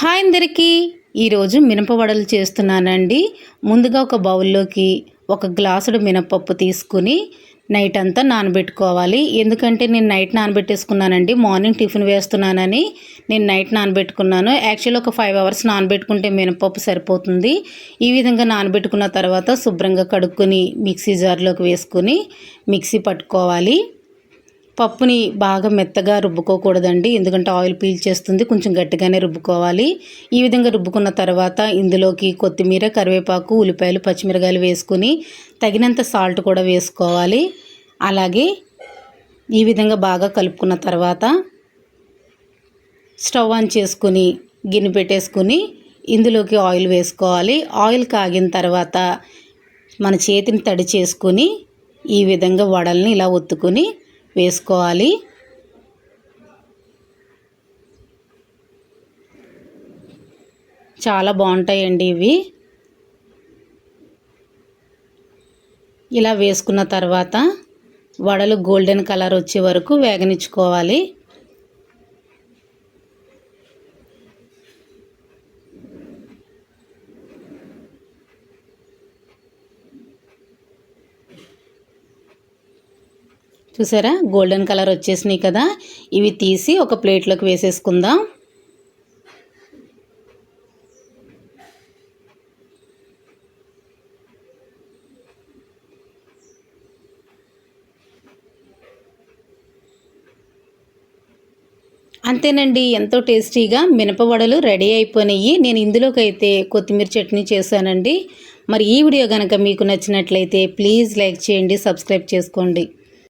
Hi అందరికీ. ఈరోజు మినపవడలు చేస్తున్నానండి. ముందుగా ఒక బౌల్లోకి ఒక గ్లాసుడు మినపప్పు తీసుకుని నైట్ అంతా నానబెట్టుకోవాలి. ఎందుకంటే నేను నైట్ నానబెట్టేసుకున్నానండి. మార్నింగ్ టిఫిన్ వేస్తున్నానని నేను నైట్ నానబెట్టుకున్నాను. యాక్చువల్లీ ఒక ఫైవ్ అవర్స్ నానబెట్టుకుంటే మినపప్పు సరిపోతుంది. ఈ విధంగా నానబెట్టుకున్న తర్వాత శుభ్రంగా కడుక్కొని మిక్సీ జార్లోకి వేసుకొని మిక్సీ పట్టుకోవాలి. పప్పుని బాగా మెత్తగా రుబ్బుకోకూడదండి. ఎందుకంటే ఆయిల్ పీల్చేస్తుంది కొంచెం గట్టిగానే రుబ్బుకోవాలి. ఈ విధంగా రుబ్బుకున్న తర్వాత ఇందులోకి కొత్తిమీర కరివేపాకు ఉల్లిపాయలు పచ్చిమిరకాయలు వేసుకుని తగినంత సాల్ట్ కూడా వేసుకోవాలి. అలాగే ఈ విధంగా బాగా కలుపుకున్న తర్వాత స్టవ్ ఆన్ చేసుకుని గిన్నె పెట్టేసుకుని ఇందులోకి ఆయిల్ వేసుకోవాలి. ఆయిల్ కాగిన తర్వాత మన చేతిని తడి చేసుకుని ఈ విధంగా వడల్ని ఇలా ఒత్తుకుని వేసుకోవాలి. చాలా బాగుంటాయండి ఇవి. ఇలా వేసుకున్న తర్వాత వడలు గోల్డెన్ కలర్ వచ్చే వరకు వేగనిచ్చుకోవాలి. చూసారా? గోల్డెన్ కలర్ వచ్చేసినాయి కదా. ఇవి తీసి ఒక ప్లేట్లోకి వేసేసుకుందాం. అంతేనండి ఎంతో టేస్టీగా మినపవడలు రెడీ అయిపోయినాయి. నేను ఇందులోకి అయితే కొత్తిమీర చట్నీ చేశానండి. మరి ఈ వీడియో కనుక మీకు నచ్చినట్లయితే ప్లీజ్ లైక్ చేయండి సబ్స్క్రైబ్ చేసుకోండి.